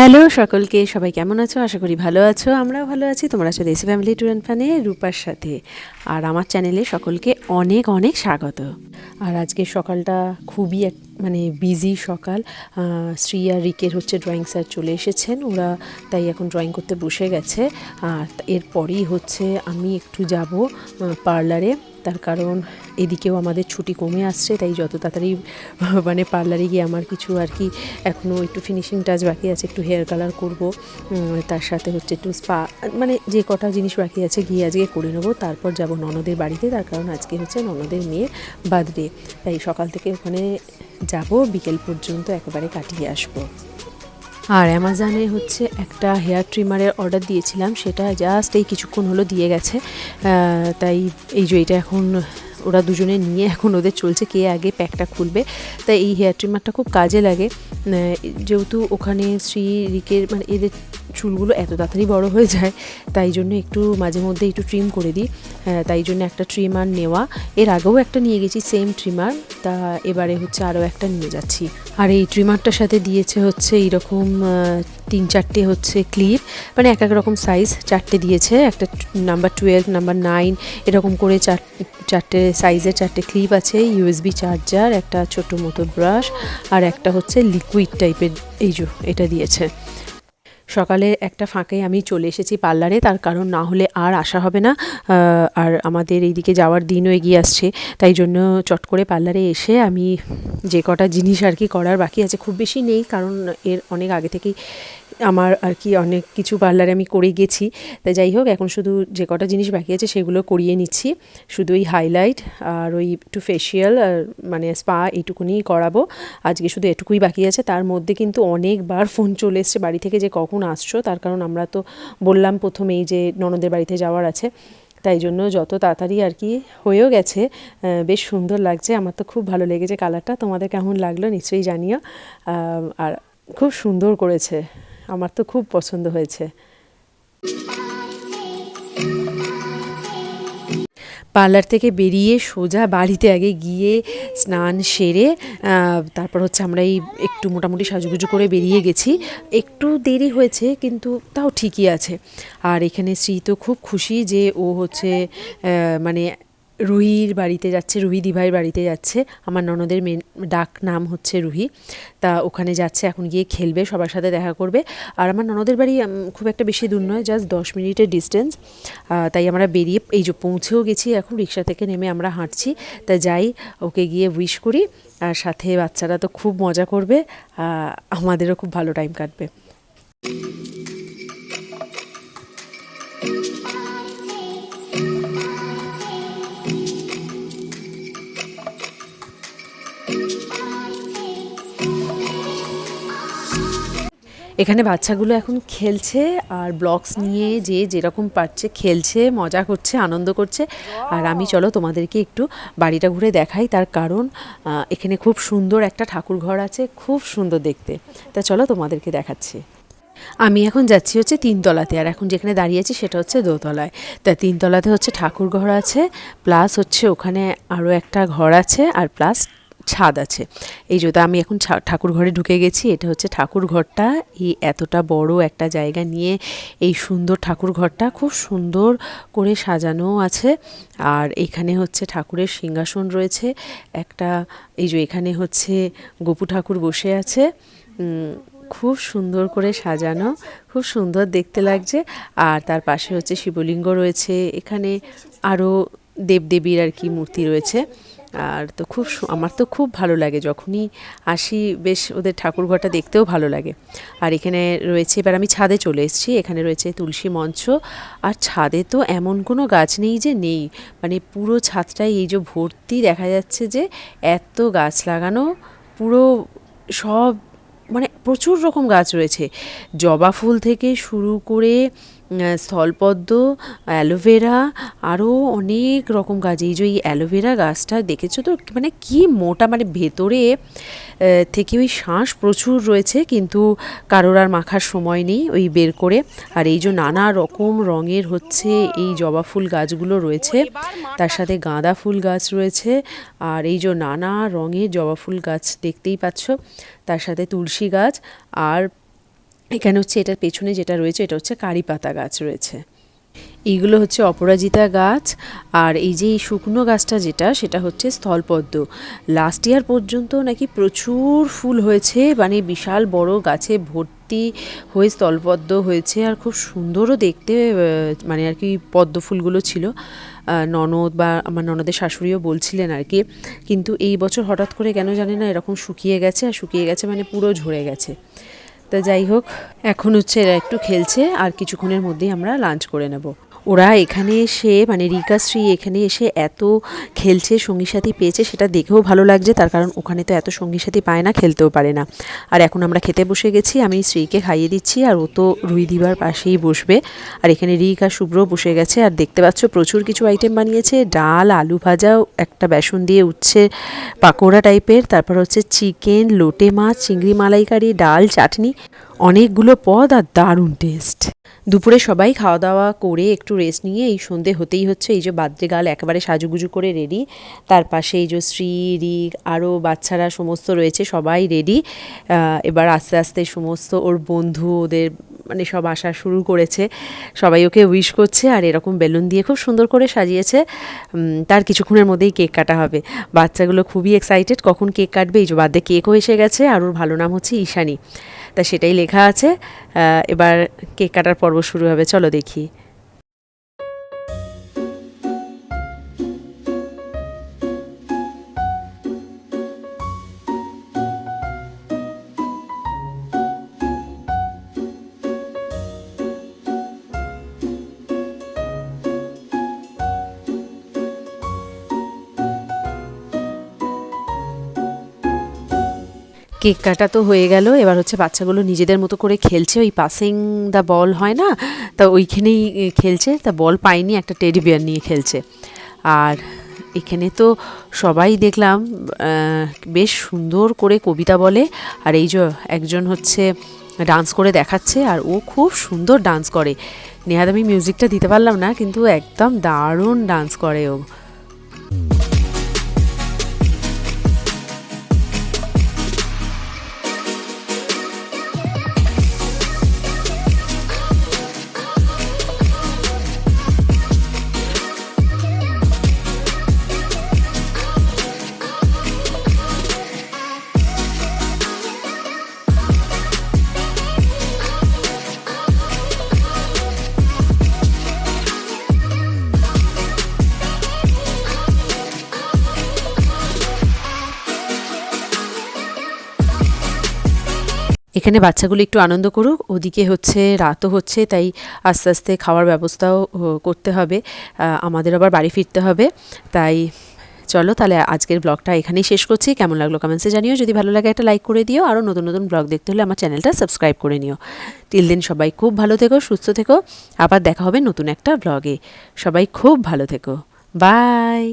Hello সকলকে, সবাই কেমন আছো? আশা করি ভালো আছো, আমরাও ভালো আছি। তোমরা আছো দেশি ফ্যামিলি ট্যুর অ্যান্ড ফানে রূপার সাথে। আর আমার চ্যানেলে সকলকে অনেক অনেক স্বাগত। আর আজকে সকালটা খুবই এক মানে বিজি সকাল। শ্রী আর রিকের হচ্ছে ড্রয়িং স্যার চলে এসেছেন, ওরা তাই এখন ড্রয়িং করতে বসে গেছে। আর এরপরই হচ্ছে আমি একটু যাব পার্লারে তার কারণ এদিকেও আমাদের ছুটি কমে আসছে, তাই যত তাড়াতাড়ি মানে পার্লারে গিয়ে আমার কিছু আর কি এখনও একটু ফিনিশিং টাচ বাকি আছে, একটু হেয়ার কালার করব তার সাথে হচ্ছে একটু স্পা মানে যে কটা জিনিস বাকি আছে গিয়ে আজকে করে নেব, তারপর যাব ননদের বাড়িতে, তার কারণ আজকে হচ্ছে ননদের মেয়ের বার্থডে তাই সকাল থেকে ওখানে যাব, বিকেল পর্যন্ত একেবারে কাটিয়ে আসব। আর অ্যামাজনে হচ্ছে একটা হেয়ার ট্রিমারের অর্ডার দিয়েছিলাম, সেটা জাস্ট এই কিছুক্ষণ হলো দিয়ে গেছে। তাই এই যে এটা এখন ওরা দুজনে নিয়ে এখন ওদের চলছে, কে আগে প্যাকটা খুলবে। তাই এই হেয়ার ট্রিমারটা খুব কাজে লাগে। যেহেতু ওখানে শ্রী রিকের মানে এদের চুলগুলো এত তাড়াতাড়ি বড় হয়ে যায়, তাই জন্য একটু মাঝে মধ্যে একটু ট্রিম করে দিই। তাই জন্য একটা ট্রিমার নেওয়া। এর আগেও একটা নিয়ে গেছি সেম ট্রিমার তা এবারে হচ্ছে আরও একটা নিয়ে যাচ্ছি। আর এই ট্রিমারটার সাথে দিয়েছে হচ্ছে এইরকম তিন চারটে হচ্ছে ক্লিপ মানে এক এক রকম সাইজ চারটে দিয়েছে। একটা নাম্বার টুয়েলভ নাম্বার নাইন এরকম করে চার, চারটে সাইজের চারটে ক্লিপ আছে। ইউএসবি চার্জার একটা ছোট মতো ব্রাশ আর একটা হচ্ছে লিকুইড টাইপের এই যে, এটা দিয়েছে। সকালে একটা ফাঁকে আমি চলে এসেছি পার্লারে, তার কারণ না হলে আর আসা হবে না। আর আমাদের এইদিকে যাওয়ার দিনও এগিয়ে আসছে, তাই জন্য চট করে পার্লারে এসে আমি যে কটা জিনিস আর কি করার বাকি আছে, খুব বেশি নেই, কারণ এর অনেক আগে থেকেই আমার আর কি অনেক কিছু পার্লারে আমি করে গেছি। তাই যাই হোক, এখন শুধু যে কটা জিনিস বাকি আছে সেগুলো করিয়ে নিচ্ছি। শুধু ওই হাইলাইট আর ওই একটু ফেশিয়াল আর মানে স্পা এইটুকুনি করাবো। আজকে শুধু এটুকুই বাকি আছে। তার মধ্যে কিন্তু অনেকবার ফোন চলে এসছে, বাড়ি থেকে যে কখন আসছো, তার কারণ আমরা তো বললাম প্রথমেই যে ননদের বাড়িতে যাওয়ার আছে। তাই জন্য যত তাড়াতাড়ি আর কি হয়েও গেছে বেশ সুন্দর লাগছে। আমার তো খুব ভালো লেগেছে কালারটা তোমাদের কেমন লাগল নিশ্চয়ই জানিও। আর খুব সুন্দর করেছে। আমার তো খুব পছন্দ হয়েছে। পার্লার থেকে বেরিয়ে সোজা বাড়িতে আগে গিয়ে স্নান সেরে তারপর হচ্ছে আমরা এই একটু মোটামুটি সাজুগুজু করে বেরিয়ে গেছি। একটু দেরি হয়েছে, কিন্তু তাও ঠিকই আছে। আর এখানে শ্রী তো খুব খুশি যে ও হচ্ছে মানে রুহির বাড়িতে যাচ্ছে, রুহি দিভাইয়ের বাড়িতে যাচ্ছে। আমার ননদের মেন, ডাক নাম হচ্ছে রুহি। তা ওখানে যাচ্ছে, এখন গিয়ে খেলবে, সবার সাথে দেখা করবে। আর আমার ননদের বাড়ি খুব একটা বেশি দূর নয় জাস্ট দশ মিনিটের ডিস্টেন্স তাই আমরা বেরিয়ে, এই যে পৌঁছেও গেছি এখন, রিক্সা থেকে নেমে আমরা হাঁটছি। তা যাই, ওকে গিয়ে উইশ করি। আর সাথে বাচ্চারা তো খুব মজা করবে আমাদেরও খুব ভালো টাইম কাটবে। এখানে বাচ্চাগুলো এখন খেলছে আর ব্লগস নিয়ে যে যেরকম পারছে খেলছে মজা করছে আনন্দ করছে। আর আমি চলো তোমাদেরকে একটু বাড়িটা ঘুরে দেখাই। তার কারণ এখানে খুব সুন্দর একটা ঠাকুর ঘর আছে খুব সুন্দর দেখতে। তা চলো তোমাদেরকে দেখাচ্ছি। আমি এখন যাচ্ছি হচ্ছে তিনতলাতে আর এখন যেখানে দাঁড়িয়ে আছি সেটা হচ্ছে দোতলায়। তা তিনতলাতে হচ্ছে ঠাকুর ঘর আছে প্লাস হচ্ছে ওখানে আরও একটা ঘর আছে আর প্লাস ছাদ আছে। এই যে, তা আমি এখন ঠাকুর ঘরে ঢুকে গেছি। এটা হচ্ছে ঠাকুর ঘরটা। এই এতটা বড় একটা জায়গা নিয়ে এই সুন্দর ঠাকুর ঘরটা খুব সুন্দর করে সাজানো আছে। আর এখানে হচ্ছে ঠাকুরের সিংহাসন রয়েছে। একটা, এই যে, এখানে হচ্ছে গোপু ঠাকুর বসে আছে। খুব সুন্দর করে সাজানো, খুব সুন্দর দেখতে লাগছে। আর তার পাশে হচ্ছে শিবলিঙ্গ রয়েছে। এখানে আরও দেবদেবীর আর কি মূর্তি রয়েছে। আর তো খুব আমার তো খুব ভালো লাগে। যখনই আসি, বেশ ওদের ঠাকুরঘরটা দেখতেও ভালো লাগে। আর এখানে রয়েছে, এবার আমি ছাদে চলে এসেছি। এখানে রয়েছে তুলসী মঞ্চ। আর ছাদে তো এমন কোনো গাছ নেই যে নেই। মানে পুরো ছাদটাই এই যে ভর্তি দেখা যাচ্ছে যে এত গাছ লাগানো। পুরো সব মানে প্রচুর রকম গাছ রয়েছে। জবা ফুল থেকে শুরু করে স্থলপদ্ম, অ্যালোভেরা আরও অনেক রকম গাছ। এই যে এই অ্যালোভেরা গাছটা দেখেছ তো? মানে কি মোটা মানে ভেতরে থেকে ওই শাঁস প্রচুর রয়েছে, কিন্তু কারোর আর মাখার সময় নেই ওই বের করে। আর এই যে নানা রকম রঙের হচ্ছে এই জবা ফুল গাছগুলো রয়েছে। তার সাথে গাঁদা ফুল গাছ রয়েছে। আর এই যে নানা রঙের জবা ফুল গাছ দেখতেই পাচ্ছ। তার সাথে তুলসী গাছ। আর এখানে হচ্ছে এটার পেছনে যেটা রয়েছে, এটা হচ্ছে কারি পাতা গাছ রয়েছে। এইগুলো হচ্ছে অপরাজিতা গাছ, আর এই যে এই শুকনো গাছটা যেটা, সেটা হচ্ছে স্থলপদ্ম। লাস্ট ইয়ার পর্যন্ত নাকি প্রচুর ফুল হয়েছে মানে বিশাল বড় গাছে ভর্তি হয়ে স্থলপদ্ম হয়েছে, আর খুব সুন্দরও দেখতে মানে আর কি পদ্ম ফুলগুলো ছিল। ননদ বা আমার ননদের শাশুড়িও বলছিলেন আর কি, কিন্তু এই বছর হঠাৎ করে কেন জানি না এরকম শুকিয়ে গেছে, আর শুকিয়ে গেছে মানে পুরো ঝরে গেছে। তা যাই হোক, এখন হচ্ছে এরা একটু খেলছে আর কিছুক্ষণের মধ্যেই আমরা লাঞ্চ করে নেব। ওরা এখানে এসে মানে রিকা, শ্রী এখানে এসে এত খেলছে সঙ্গী সাথী পেয়েছে, সেটা দেখেও ভালো লাগছে। তার কারণ ওখানে তো এত সঙ্গী সাথী পায় না, খেলতেও পারে না। আর এখন আমরা খেতে বসে গেছি, আমি শ্রীকে খাইয়ে দিচ্ছি, আর ও তো রুই দিবার পাশেই বসবে। আর এখানে রিক, শুভ্র বসে গেছে, আর দেখতে পাচ্ছ প্রচুর কিছু আইটেম বানিয়েছে। ডাল, আলু ভাজাও একটা বেসন দিয়ে উচ্ছে পাকোড়া টাইপের, তারপর হচ্ছে চিকেন, লোটে মাছ, চিংড়ি মালাইকারি, ডাল, চাটনি, অনেকগুলো পদ, আর দারুণ টেস্ট দুপুরে সবাই খাওয়া দাওয়া করে একটু রেস্ট নিয়ে এই সন্ধে হতেই হচ্ছে। এই যে বাদ্রে গাল একেবারে সাজুগুজু করে রেডি তার পাশে এই যে শ্রী রিক আরও বাচ্চারা সমস্ত রয়েছে, সবাই রেডি এবার আস্তে আস্তে সমস্ত ওর বন্ধু, ওদের মানে সব আসা শুরু করেছে। সবাই ওকে উইশ করছে আর এরকম বেলুন দিয়ে খুব সুন্দর করে সাজিয়েছে। তার কিছুক্ষণের মধ্যেই কেক কাটা হবে। বাচ্চাগুলো খুবই এক্সাইটেড কখন কেক কাটবে? এই যে বাদে কেকও এসে গেছে আর ওর ভালো নাম হচ্ছে ঈশানী। তা সেটাই লেখা আছে। এবার কেক কাটার পর্ব শুরু হবে। চলো দেখি। কেক কাটা তো হয়ে গেল। এবার হচ্ছে বাচ্চাগুলো নিজেদের মতো করে খেলছে। ওই পাসিং দ্য বল হয় না? তা ওইখানেই খেলছে। তা বল পায়নি, একটা টেডি বিয়ার নিয়ে খেলছে। আর এখানে তো সবাই দেখলাম বেশ সুন্দর করে কবিতা বলে। আর এই যে একজন হচ্ছে ডান্স করে দেখাচ্ছে, আর ও খুব সুন্দর ডান্স করে। নেহাদ আমি মিউজিকটা দিতে পারলাম না, কিন্তু একদম দারুণ ডান্স করে ও। এখানে বাচ্চাগুলো একটু আনন্দ করুক, ওদিকে হচ্ছে রাতও হচ্ছে, তাই আস্তে আস্তে খাওয়ার ব্যবস্থাও করতে হবে। আমাদের আবার বাড়ি ফিরতে হবে, তাই চলো তাহলে আজকের ব্লগটা এখানেই শেষ করছি। কেমন লাগল কমেন্টসে জানিও, যদি ভালো লাগে একটা লাইক করে দিও, আরও নতুন নতুন ব্লগ দেখতে হলে আমার চ্যানেলটা সাবস্ক্রাইব করে নিও। তিল দিন সবাই খুব ভালো থেকো, সুস্থ থেকো, আবার দেখা হবে নতুন একটা ব্লগে। সবাই খুব ভালো থেকো। বাই